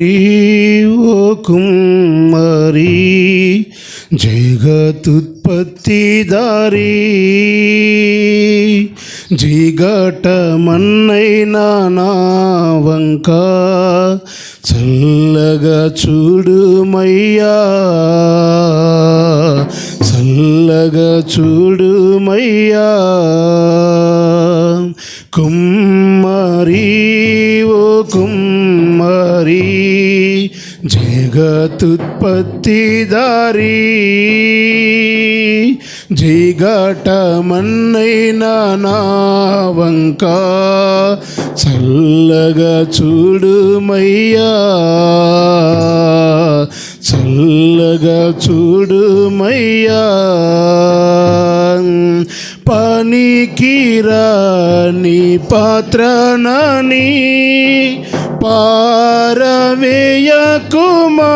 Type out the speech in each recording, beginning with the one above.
ఓ కుమ్మరి జగతుత్పత్తిదారి జిగట మన్నైనా నా వంక చల్లగా చూడుమయ్యా చల్లగా చూడుమయ్యా కుమ్ ఓ కుమ్మరి జగతుత్పత్తిదారి జిగట మన్నైనా నా వంక చల్లగా చూడుమయ్యా చల్లగా చూడుమయ్యా పనికిరాని పాత్రనని పారవేయకుమా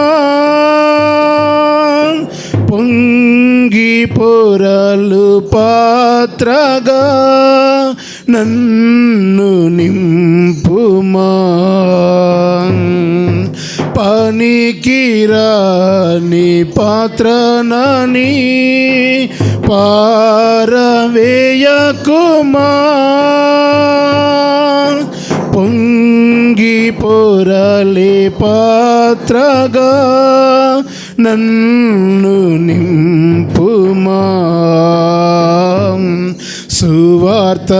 పొంగి పొరలు పాత్రగా నన్ను నింపుమా పనికిరాని పాత్రనని పారవేయకుమా పొంగి పొరలే పాత్రగా నన్ను నింపుమా. సువార్తలోని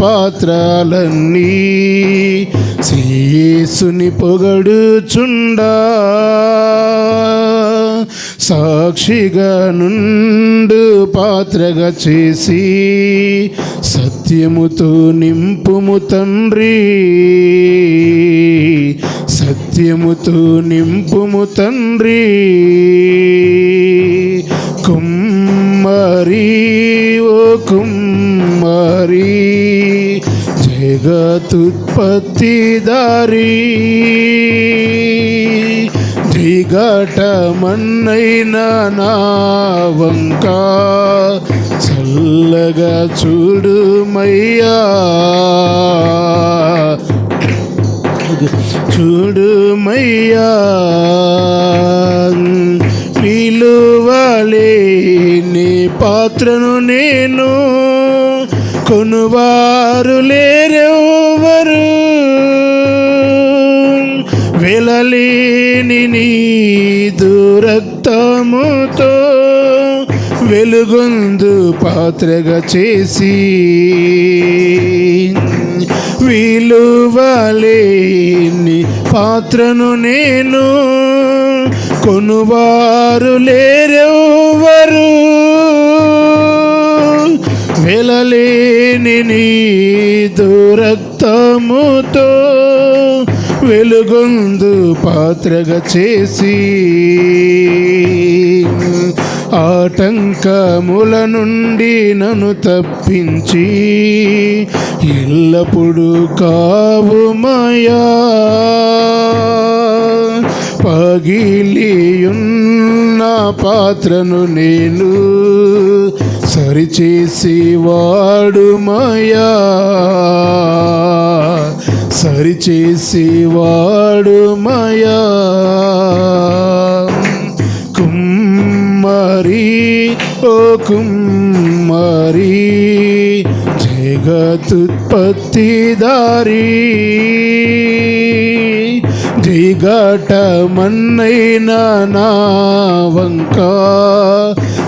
పాత్రలన్నీ శేసుని పొగడుచుండా. సాక్షిగా నుండు పాత్రగా చేసి సత్యముతో నింపుము తండ్రి. సత్యముతో నింపుము తండ్రి. కుమ్మరి ఓ కుమ్మరీ. జగతుత్పత్తిదారి దిగట మన్నైనా చల్లగా చూడుమయ్యా. చూడుమయ్యా. పిలువలే నీ పాత్రను నేను కొనువారు లేరెవరు వెలలేని నీ దురక్తముతో వెలుగొందు పాత్రగా చేసి విలువలేని పాత్రను నేను కొనువారు లేరెవరు వెలలేని నీ రక్తముతో వెలుగొందు పాత్రగా చేసి ఆటంకముల నుండి నన్ను తప్పించి ఎల్లప్పుడూ కావుమయా పగిలియున్న పాత్రను నేను సరిచేసి వాడుమయా సరిచేసి వాడుమయా కుమ్మరి ఓ కుమ్మరి జగతుత్పత్తిదారి దిగట మన్నైనా నా వంక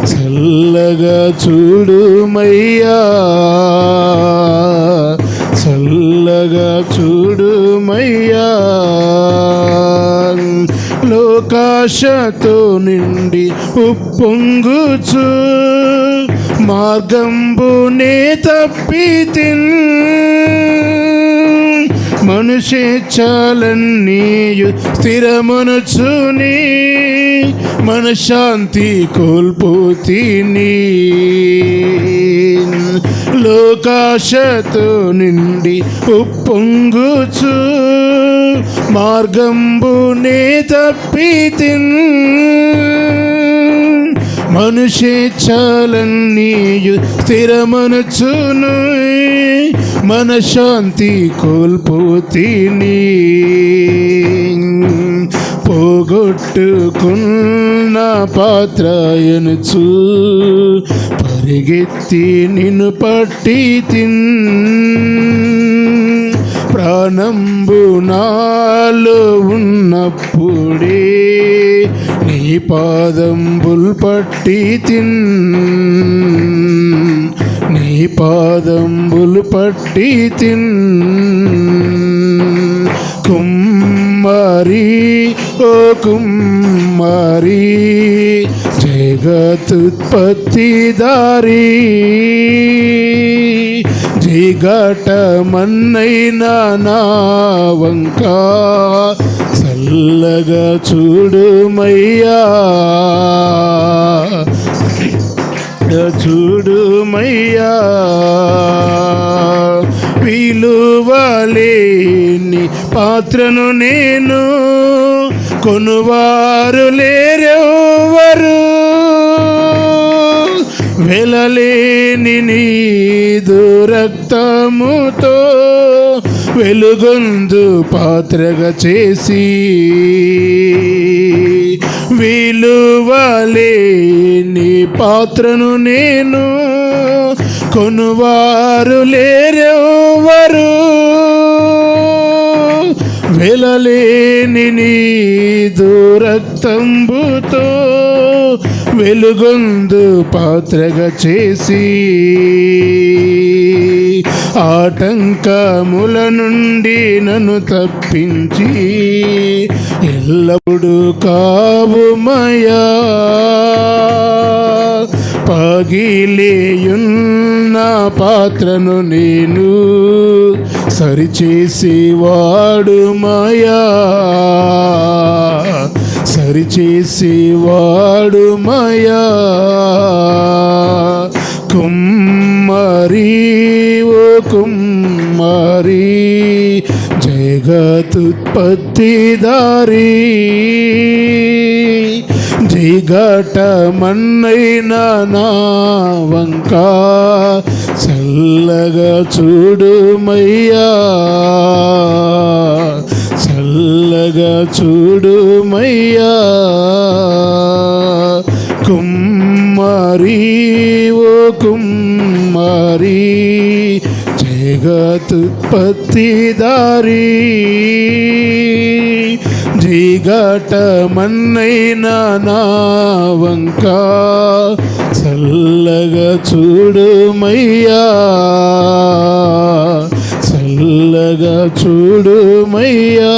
చల్లగా చూడుమయ్యా. చల్లగా చూడుమయ్యా. లోకాశతో నిండి ఉప్పొంగుచు మార్గంబునే తప్పితిన్ మనుషేచ్ఛలన్నీయు స్థిరమనుచుని మనశాంతి కోల్పోతిని. లోకాశతో నిండి ఉప్పొంగుచు మార్గంబునే తప్పితిన్. మనుషేచ్ఛలన్నీయు స్థిరమనుచును. మనశాంతి కోల్పోతీని. పోగొట్టుకున్న పాత్రయనుచు పరిగెత్తి నిన్ను పట్టి తిన్. ప్రాణంబు నాలో ఉన్నప్పుడే నీ పాదంబుల్ పట్టి తిన్ నీ పాదంబులు పట్టి తిన్ కుమ్మరి ఓ కుమ్మరి జగతుత్పత్తి దారి జిగట మన్నైనా నా వంక చల్లగా చూడుమయ్యా చూడుమయ్యా విలువలేని పాత్రను నేను కొనువారు వెలలేని నీదు రక్తముతో వెలుగొందు పాత్రగా చేసి విలువలేని పాత్రను నేను కొనువారు లేరెవరు వెలలేని నీదు రక్తంబుతో వెలుగొందు పాత్రగా చేసి ఆటంకముల నుండి నన్ను తప్పించి ఎల్లప్పుడూ కావుమయా పగిలేయున్న పాత్రను నేను సరిచేసి వాడుమయా సరిచేసేవాడు మయా. కుమ్మరి ఓ కుమ్మరి జగతుత్పత్తి దారి. మన్నైనా నా వంక చల్లగా చూడుమయ్యా చల్లగా చూడుమయ్యా కుమ్మరి ఓ కుమ్మరి జగతుత్పత్తి దారి జిగట మన్నైనా నా వంక చల్లగా చూడుమయ్యా చల్లగా చూడుమయ్యా